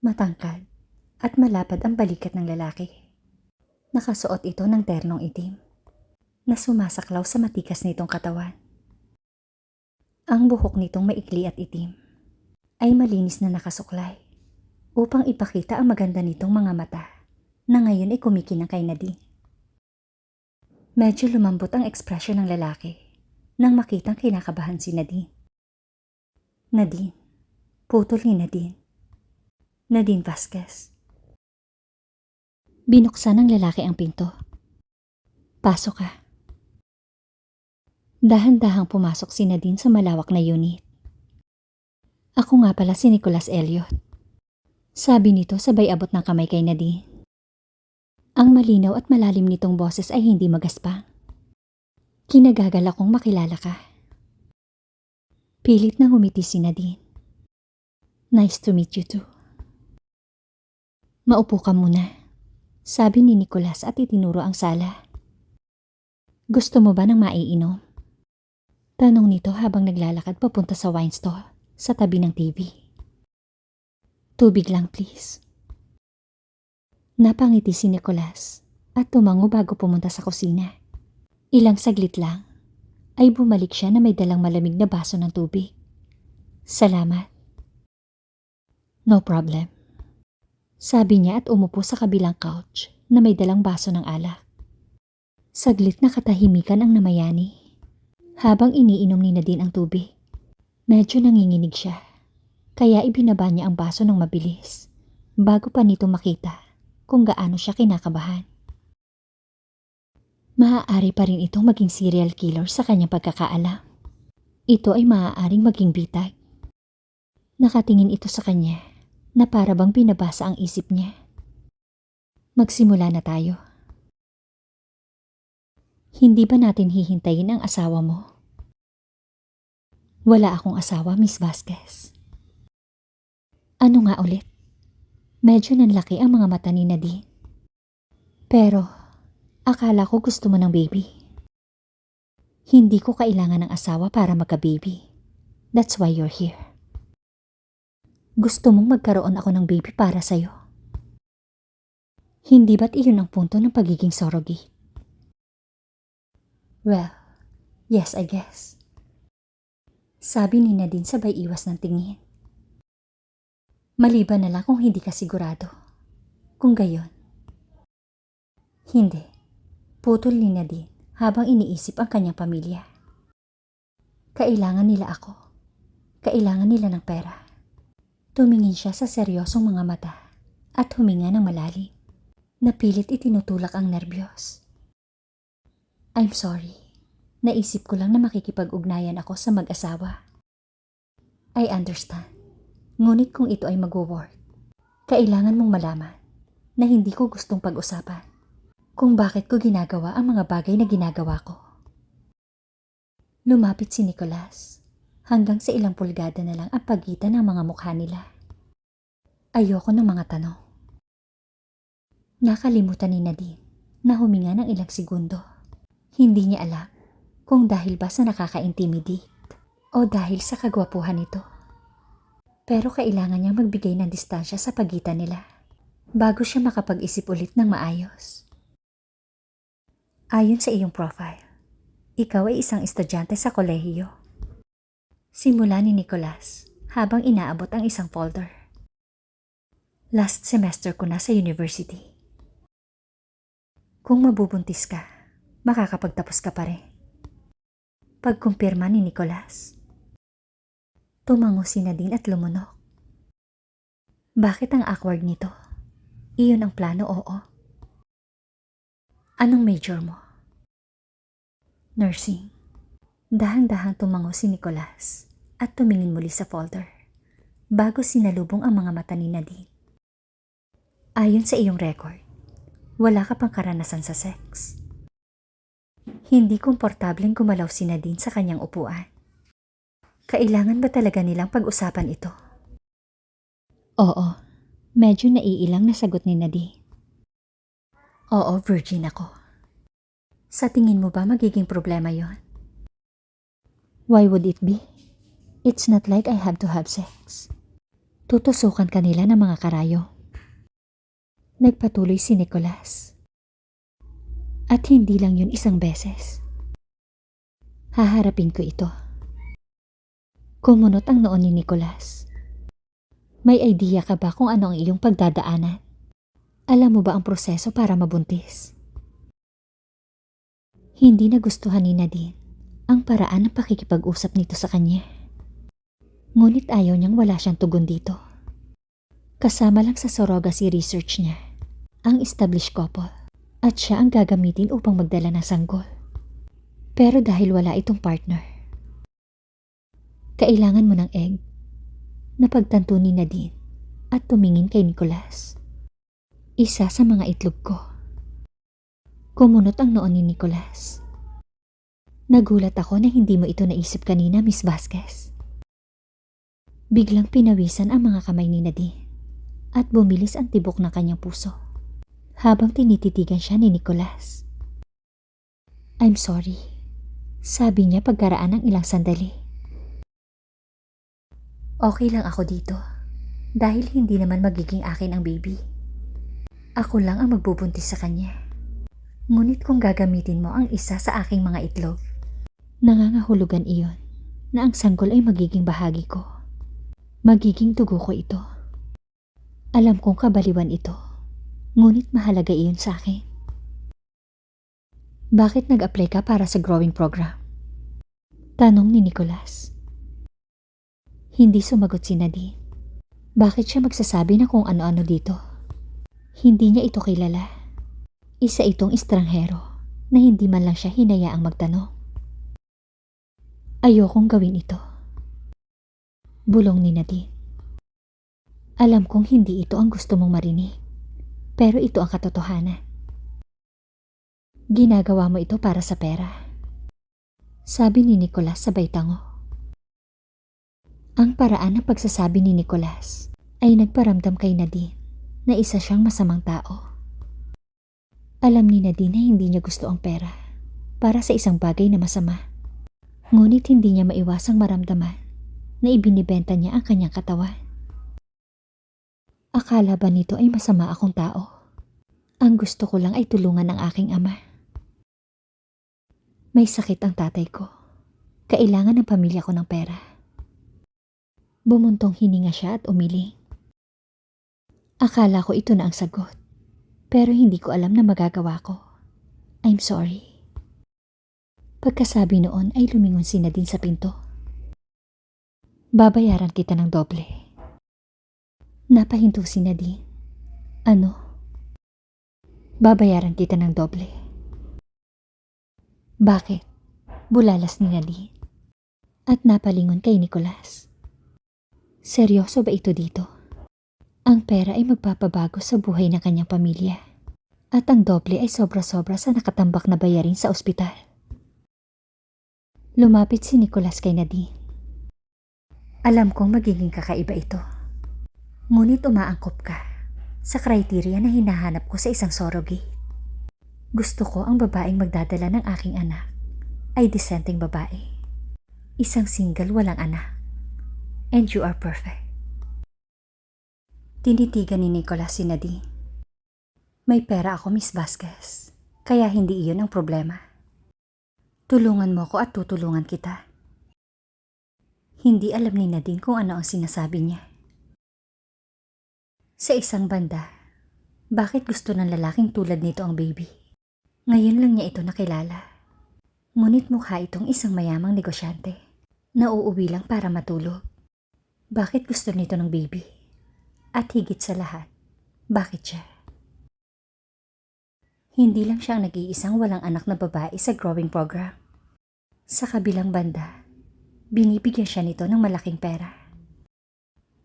Matangkad at malapad ang balikat ng lalaki. Nakasuot ito ng ternong itim na sumasaklaw sa matikas nitong katawan. Ang buhok nitong maikli at itim ay malinis na nakasuklay upang ipakita ang maganda nitong mga mata na ngayon ay kumikinang kay Nadine. Medyo lumambot ang ekspresyon ng lalaki nang makitang kinakabahan si Nadine. Nadine. Putol ni Nadine. Nadine Vasquez. Binuksan ng lalaki ang pinto. Pasok ka. Dahan-dahang pumasok si Nadine sa malawak na unit. Ako nga pala si Nicholas Elliot. Sabi nito sabay abot ng kamay kay Nadine. Ang malinaw at malalim nitong boses ay hindi magaspang. Kinagagal akong makilala ka. Pilit na humiti si Nadine. Nice to meet you too. Maupo ka muna, sabi ni Nicholas at itinuro ang sala. Gusto mo ba ng maiinom? Tanong nito habang naglalakad papunta sa wine store sa tabi ng TV. Tubig lang please. Napangiti si Nicholas at tumango bago pumunta sa kusina. Ilang saglit lang ay bumalik siya na may dalang malamig na baso ng tubig. Salamat. No problem. Sabi niya at umupo sa kabilang couch na may dalang baso ng alak. Saglit na katahimikan ang namayani. Habang iniinom ni Nadine ang tubig, medyo nanginginig siya. Kaya ibinaba niya ang baso ng mabilis bago pa nito makita kung gaano siya kinakabahan. Maaari pa rin itong maging serial killer sa kanyang pagkakaalam. Ito ay maaaring maging bitag. Nakatingin ito sa kanya na para bang binabasa ang isip niya. Magsimula na tayo. Hindi ba natin hihintayin ang asawa mo? Wala akong asawa, Miss Vasquez. Ano nga ulit? Medyo nanlaki ang mga mata ni Nadine. Pero, akala ko gusto mo ng baby. Hindi ko kailangan ng asawa para magka-baby. That's why you're here. Gusto mong magkaroon ako ng baby para sa'yo. Hindi ba't iyon ang punto ng pagiging surrogate? Well, yes I guess. Sabi ni Nadine sabay iwas ng tingin. Maliban na lang kung hindi ka sigurado. Kung gayon. Hindi. Putol ni Nadine habang iniisip ang kanyang pamilya. Kailangan nila ako. Kailangan nila ng pera. Tumingin siya sa seryosong mga mata at huminga ng malalim. Napilit itinutulak ang nerbiyos. I'm sorry. Naisip ko lang na makikipag-ugnayan ako sa mag-asawa. I understand. Ngunit kung ito ay mag-work, kailangan mong malaman na hindi ko gustong pag-usapan kung bakit ko ginagawa ang mga bagay na ginagawa ko. Lumapit si Nicholas hanggang sa ilang pulgada na lang ang pagitan ng mga mukha nila. Ayoko ng mga tanong. Nakalimutan ni Nadine na huminga ng ilang segundo. Hindi niya alam kung dahil ba sa nakaka-intimidate o dahil sa kagwapuhan nito. Pero kailangan niyang magbigay ng distansya sa pagitan nila bago siya makapag-isip ulit ng maayos. Ayon sa iyong profile, ikaw ay isang estudyante sa kolehiyo. Simula ni Nicholas habang inaabot ang isang folder. Last semester ko na sa university. Kung mabubuntis ka, makakapagtapos ka pa rin. Pagkumpirma ni Nicholas. Tumango si Nadine at lumunok. Bakit ang awkward nito? Iyon ang plano, oo. Anong major mo? Nursing. Dahang-dahang tumango si Nicholas at tumingin muli sa folder bago sinalubong ang mga mata ni Nadine. Ayon sa iyong record, wala ka pang karanasan sa sex. Hindi komportableng gumalaw si Nadine sa kanyang upuan. Kailangan ba talaga nilang pag-usapan ito? Oo, medyo naiilang na sagot ni Nadine. Oo, virgin ako. Sa tingin mo ba magiging problema yon? Why would it be? It's not like I have to have sex. Tutusukan kanila ng mga karayo. Nagpatuloy si Nicholas. At hindi lang yun isang beses. Haharapin ko ito. Kumunot ang noon ni Nicholas. May idea ka ba kung ano ang iyong pagdadaanan? Alam mo ba ang proseso para mabuntis? Hindi nagustuhan ni Nadine ang paraan ng pakikipag-usap nito sa kanya. Ngunit ayaw niyang wala siyang tugon dito. Kasama lang sa surrogacy research niya ang established couple at siya ang gagamitin upang magdala ng sanggol. Pero dahil wala itong partner, kailangan mo ng egg na pagtanto ni Nadine at tumingin kay Nicholas. Isa sa mga itlog ko. Kumunot ang noon ni Nicholas. Nagulat ako na hindi mo ito naisip kanina, Miss Vasquez. Biglang pinawisan ang mga kamay ni Nadine at bumilis ang tibok ng kanyang puso habang tinititigan siya ni Nicholas. I'm sorry, sabi niya pagkaraan ng ilang sandali. Okay lang ako dito dahil hindi naman magiging akin ang baby. Ako lang ang magbubuntis sa kanya. Ngunit kung gagamitin mo ang isa sa aking mga itlog, nangangahulugan iyon na ang sanggol ay magiging bahagi ko. Magiging dugo ko ito. Alam kong kabaliwan ito, ngunit mahalaga iyon sa akin. Bakit nag-apply ka para sa growing program? Tanong ni Nicholas. Hindi sumagot si Nadine. Bakit siya magsasabi na kung ano-ano dito? Hindi niya ito kilala. Isa itong estranghero na hindi man lang siya hinayaang magtanong. Ayokong gawin ito. Bulong ni Nadine. Alam kong hindi ito ang gusto mong marinig, pero ito ang katotohanan. Ginagawa mo ito para sa pera. Sabi ni Nicholas sabay tango. Ang paraan ng pagsasabi ni Nicholas ay nagparamdam kay Nadine na isa siyang masamang tao. Alam ni Nadine na hindi niya gusto ang pera para sa isang bagay na masama. Ngunit hindi niya maiwasang maramdaman na ibinibenta niya ang kanyang katawan. Akala ba nito ay masama akong tao? Ang gusto ko lang ay tulungan ng aking ama. May sakit ang tatay ko. Kailangan ng pamilya ko ng pera. Bumuntong hininga siya at umiling. Akala ko ito na ang sagot. Pero hindi ko alam na magagawa ko. I'm sorry. Pagkasabi noon ay lumingon si Nadine sa pinto. Babayaran kita ng doble. Napahinto si Nadine. Ano? Babayaran kita ng doble. Bakit? Bulalas ni Nadine. At napalingon kay Nicholas. Seryoso ba ito dito? Ang pera ay magpapabago sa buhay ng kanyang pamilya. At ang doble ay sobra-sobra sa nakatambak na bayarin sa ospital. Lumapit si Nicholas kay Nadine. Alam kong magiging kakaiba ito. Ngunit umaangkop ka sa kriteriya na hinahanap ko sa isang surrogate. Gusto ko ang babaeng magdadala ng aking anak ay disenteng babae. Isang single walang anak. And you are perfect. Tinitigan ni Nicolas si Nadine. May pera ako, Miss Vasquez. Kaya hindi iyon ang problema. Tulungan mo ko at tutulungan kita. Hindi alam ni Nadine kung ano ang sinasabi niya. Sa isang banda, bakit gusto ng lalaking tulad nito ang baby? Ngayon lang niya ito nakilala. Ngunit mukha itong isang mayamang negosyante na uuwi lang para matulog. Bakit gusto nito ng baby? At higit sa lahat, bakit siya? Hindi lang siya ang nag-iisang walang anak na babae sa growing program. Sa kabilang banda, binibigyan siya nito ng malaking pera.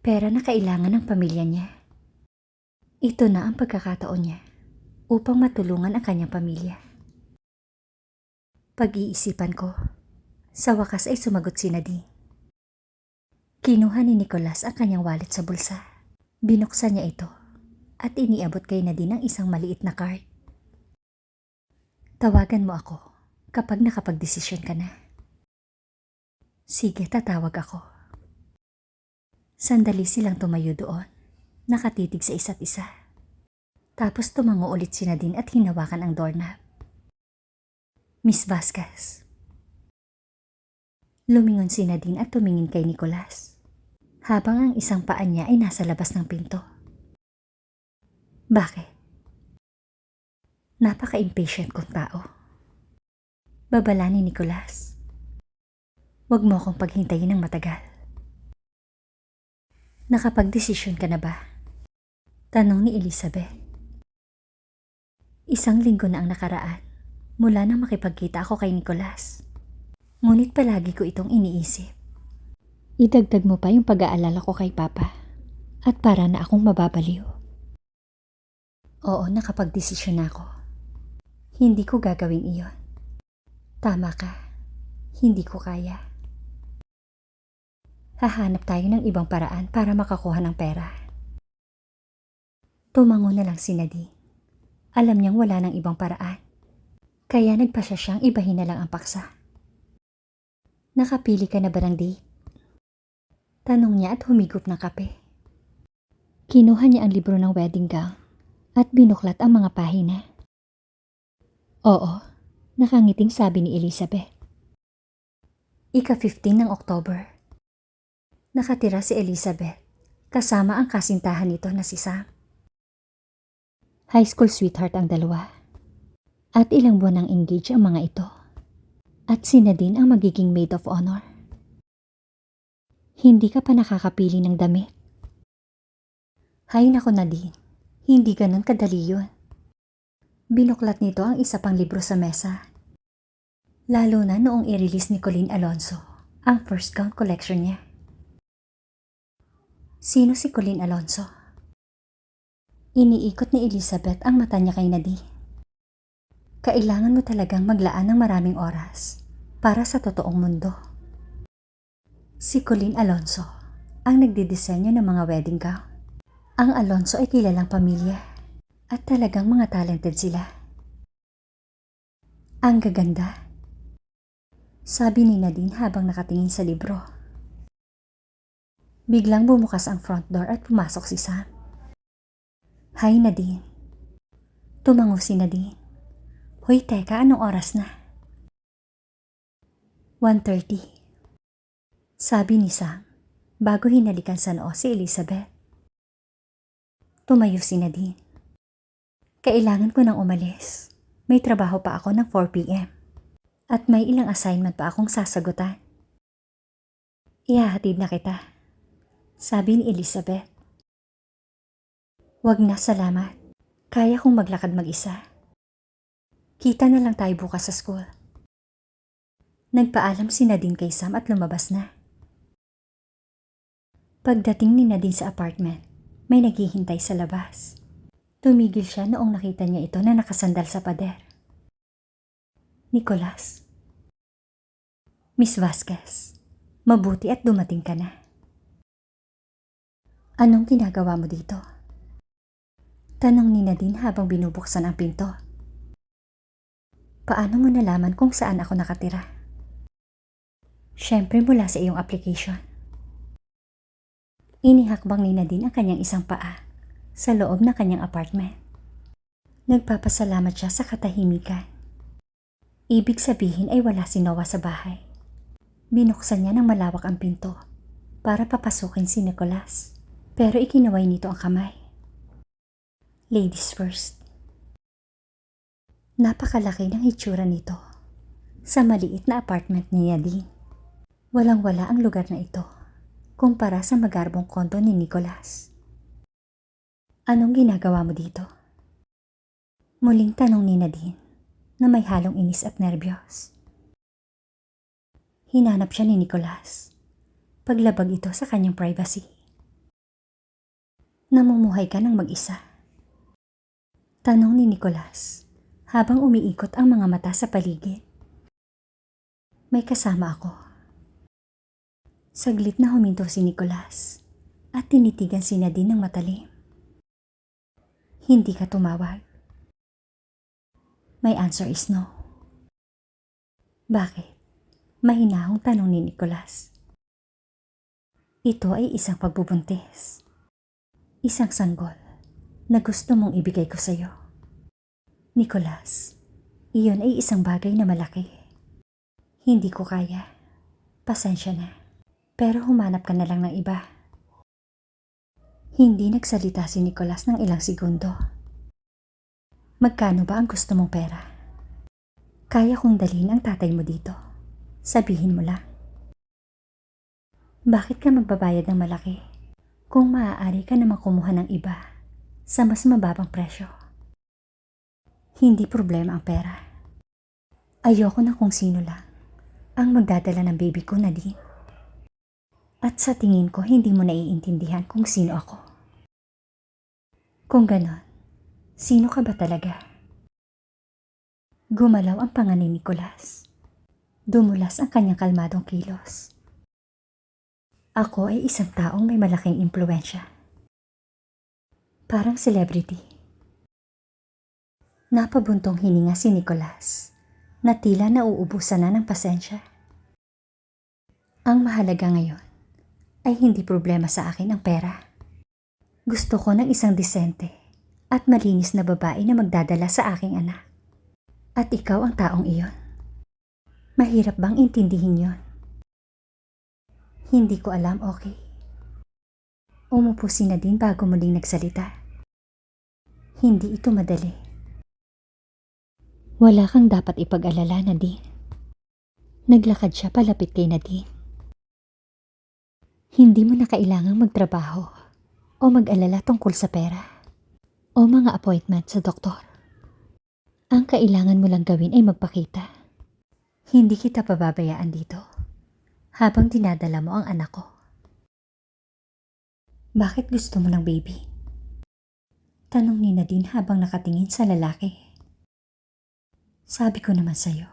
Pera na kailangan ng pamilya niya. Ito na ang pagkakataon niya upang matulungan ang kanyang pamilya. Pag-iisipan ko, sa wakas ay sumagot si Nadine. Kinuha ni Nicholas ang kanyang wallet sa bulsa. Binuksan niya ito at iniabot kay Nadine ang isang maliit na card. Tawagan mo ako kapag nakapagdesisyon ka na. Sige, tatawag ako. Sandali silang tumayo doon, nakatitig sa isa't isa. Tapos tumango ulit si Nadine at hinawakan ang doorknob. Miss Vasquez. Lumingon si Nadine at tumingin kay Nicolas, habang ang isang paa niya ay nasa labas ng pinto. Bakit? Napaka-impatient kong tao. Babala ni Nicolas. Huwag mo akong paghintayin ng matagal. Nakapag-desisyon ka na ba? Tanong ni Elizabeth. Isang linggo na ang nakaraan mula nang makipagkita ako kay Nicolas. Ngunit palagi ko itong iniisip. Idagdag mo pa yung pag-aalala ko kay Papa at para na akong mababaliw. Oo, nakapag-desisyon na ako. Hindi ko gagawin iyon. Tama ka. Hindi ko kaya. Hahanap tayo ng ibang paraan para makakuha ng pera. Tumango na lang si Nadine. Alam niyang wala ng ibang paraan. Kaya nagpasya siyang ibahin na lang ang paksa. Nakapili ka na ba ng date? Tanong niya at humigop ng kape. Kinuha niya ang libro ng wedding gown at binuklat ang mga pahina. Oo, nakangiting sabi ni Elizabeth. Ika-15 ng October. Nakatira si Elizabeth kasama ang kasintahan nito na si Sam. High school sweetheart ang dalawa. At ilang buwan ang engage ang mga ito. At si Nadine ang magiging maid of honor. Hindi ka pa nakakapili ng damit. Hay nako Nadine, hindi ganun kadali yun. Binuklat nito ang isa pang libro sa mesa. Lalo na noong i-release ni Colleen Alonso ang first gown collection niya. Sino si Colleen Alonso? Iniikot ni Elizabeth ang mata niya kay Nadine. Kailangan mo talagang maglaan ng maraming oras para sa totoong mundo. Si Colleen Alonso ang nagdidisenyo ng mga wedding gown. Ang Alonso ay kilalang pamilya at talagang mga talented sila. Ang gaganda. Sabi ni Nadine habang nakatingin sa libro. Biglang bumukas ang front door at pumasok si Sam. Hi Nadine. Tumango si Nadine. Hoy teka, anong oras na? 1.30. Sabi ni Sam, bago hinalikan sa noo si Elizabeth. Tumayo si Nadine. Kailangan ko nang umalis. May trabaho pa ako ng 4pm. At may ilang assignment pa akong sasagutan. Ihahatid na kita. Sabi ni Elizabeth. Wag na, salamat. Kaya kong maglakad mag-isa. Kita na lang tayo bukas sa school. Nagpaalam si Nadine kay Sam at lumabas na. Pagdating ni Nadine sa apartment, may naghihintay sa labas. Tumigil siya noong nakita niya ito na nakasandal sa pader. Nicolas. Miss Vasquez, mabuti at dumating ka na. Anong ginagawa mo dito? Tanong ni Nadine habang binubuksan ang pinto. Paano mo nalaman kung saan ako nakatira? Siyempre mula sa iyong application. Inihakbang ni Nadine ang kanyang isang paa sa loob ng kanyang apartment. Nagpapasalamat siya sa katahimikan. Ibig sabihin ay wala si Noah sa bahay. Binuksan niya ng malawak ang pinto para papasukin si Nicholas. Pero ikinaway nito ang kamay. Ladies first. Napakalaki ng hitsura nito sa maliit na apartment ni Nadine. Walang-wala ang lugar na ito kumpara sa magarbong kondo ni Nicholas. Anong ginagawa mo dito? Muling tanong ni Nadine na may halong inis at nerbiyos. Hinanap siya ni Nicholas. Paglabag ito sa kanyang privacy. Namumuhay ka ng mag-isa. Tanong ni Nicholas habang umiikot ang mga mata sa paligid. May kasama ako. Saglit na huminto si Nicholas at tinitigan si Nadine ng matalim. Hindi ka tumawag. My answer is no. Bakit? Mahinahong tanong ni Nicholas. Ito ay isang pagbubuntis. Isang sanggol na gusto mong ibigay ko sa'yo. Nicholas, iyon ay isang bagay na malaki. Hindi ko kaya. Pasensya na. Pero humanap ka na lang ng iba. Hindi nagsalita si Nicholas ng ilang segundo. Magkano ba ang gusto mong pera? Kaya kong dalhin ang tatay mo dito. Sabihin mo lang. Bakit ka magbabayad ng malaki? Kung maaari ka na kumuha ng iba sa mas mababang presyo. Hindi problema ang pera. Ayoko na kung sino lang ang magdadala ng baby ko, Nadine. At sa tingin ko, hindi mo naiintindihan kung sino ako. Kung ganon, sino ka ba talaga? Gumalaw ang panga ni Nicolas. Dumulas ang kanyang kalmadong kilos. Ako ay isang taong may malaking impluensya. Parang celebrity. Napabuntong hininga si Nicolas na tila nauubusan na ng pasensya. Ang mahalaga ngayon ay hindi problema sa akin ang pera. Gusto ko ng isang disente at malinis na babae na magdadala sa aking anak. At ikaw ang taong iyon. Mahirap bang intindihin yon? Hindi ko alam, okay. Umupo si Nadine bago muling nagsalita. Hindi ito madali. Wala kang dapat ipag-alala, Nadine. Naglakad siya palapit kay Nadine. Hindi mo na kailangang magtrabaho o mag-alala tungkol sa pera o mga appointment sa doktor. Ang kailangan mo lang gawin ay magpakita. Hindi kita pababayaan dito habang dinadala mo ang anak ko. Bakit gusto mo ng baby? Tanong ni Nadine habang nakatingin sa lalaki. Sabi ko naman sa'yo,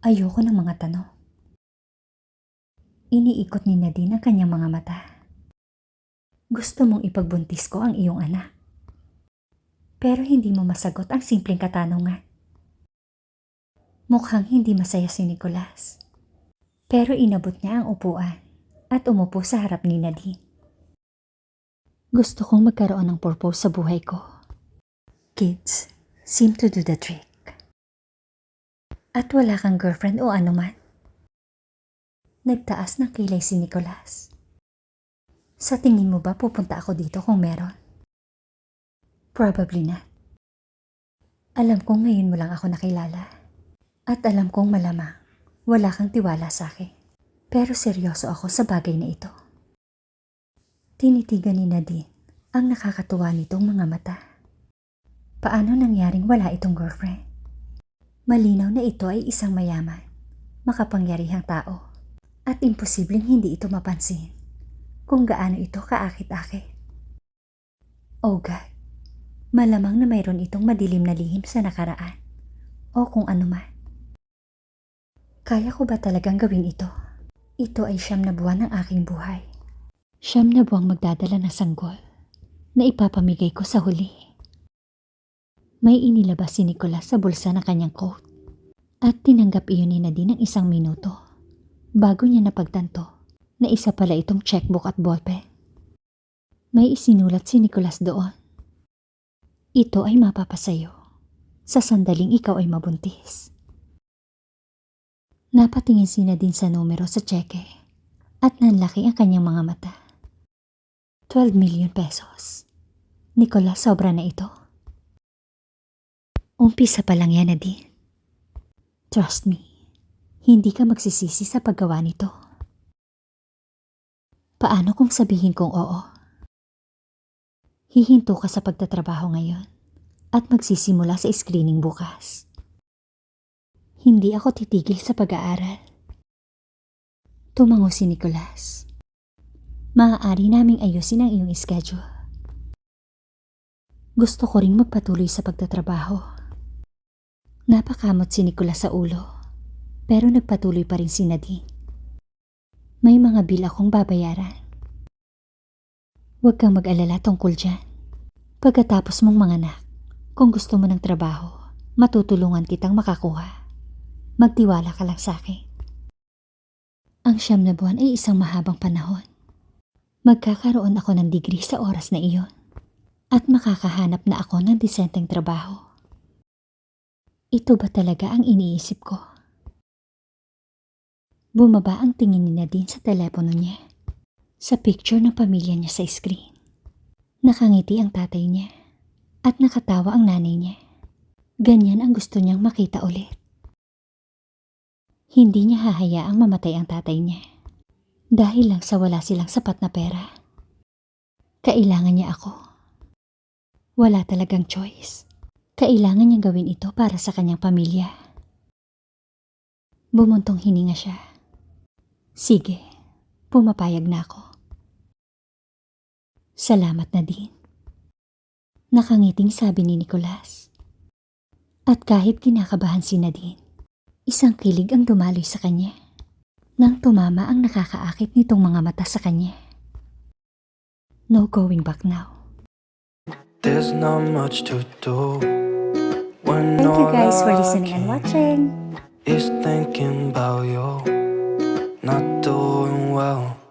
ayoko ng mga tanong. Iniikot ni Nadine ang kanyang mga mata. Gusto mong ipagbuntis ko ang iyong anak. Pero hindi mo masagot ang simpleng katanungan. Mukhang hindi masaya si Nicolas. Pero inabot niya ang upuan at umupo sa harap ni Nadine. Gusto kong magkaroon ng purpose sa buhay ko. Kids seem to do the trick. At wala kang girlfriend o anuman. Nagtaas ng kilay si Nicolas. Sa tingin mo ba pupunta ako dito kung meron? Probably not. Alam kong ngayon mo lang ako nakilala. At alam kong malamang wala kang tiwala sa akin. Pero seryoso ako sa bagay na ito. Tinitigan ni Nadine ang nakakatuwa nitong mga mata. Paano nangyaring wala itong girlfriend? Malinaw na ito ay isang mayaman, makapangyarihang tao, at imposibleng hindi ito mapansin kung gaano ito kaakit-akit. Oh God, malamang na mayroon itong madilim na lihim sa nakaraan o kung ano man. Kaya ko ba talagang gawin ito? Ito ay siyam na buwan ng aking buhay. Siyam na buwang magdadala ng sanggol na ipapamigay ko sa huli. May inilabas si Nicolas sa bulsa ng kanyang coat at tinanggap iyon ni Nadine ng isang minuto bago niya napagtanto na isa pala itong checkbook at ballpen. May isinulat si Nicolas doon. Ito ay mapapasayo sa sandaling ikaw ay mabuntis. Napatingin si Nadine sa numero sa cheque at nanlaki ang kanyang mga mata. 12 million pesos. Nicolas, sobra na ito. Umpisa pa lang yan, Nadine. Trust me, hindi ka magsisisi sa paggawa nito. Paano kung sabihin kong oo? Hihinto ka sa pagtatrabaho ngayon at magsisimula sa screening bukas. Hindi ako titigil sa pag-aaral. Tumango si Nicolas. Maaari naming ayusin ang iyong schedule. Gusto ko ring magpatuloy sa pagtatrabaho. Napakamot si Nicolas sa ulo, pero nagpatuloy pa rin si Nadine. May mga bill akong babayaran. Huwag kang mag-alala tungkol dyan. Pagkatapos mong manganak, kung gusto mo ng trabaho, matutulungan kitang makakuha. Magtiwala ka lang sa akin. Ang siyam na buwan ay isang mahabang panahon. Magkakaroon ako ng degree sa oras na iyon at makakahanap na ako ng disenteng trabaho. Ito ba talaga ang iniisip ko? Bumaba ang tingin ni Nadine sa telepono niya. Sa picture ng pamilya niya sa screen. Nakangiti ang tatay niya at nakatawa ang nanay niya. Ganyan ang gusto niyang makita ulit. Hindi niya hahayaang mamatay ang tatay niya. Dahil lang sa wala silang sapat na pera. Kailangan niya ako. Wala talagang choice. Kailangan niyang gawin ito para sa kanyang pamilya. Bumuntong hininga siya. Sige, pumapayag na ako. Salamat na din. Nakangiting sabi ni Nicolas. At kahit kinakabahan si Nadine, isang kilig ang dumaloy sa kanya. Nang tumama ang nakakaakit nitong mga mata sa kanya. No going back now. There's not much to do when Thank you guys for listening and watching. Is thinking about you, not doing well.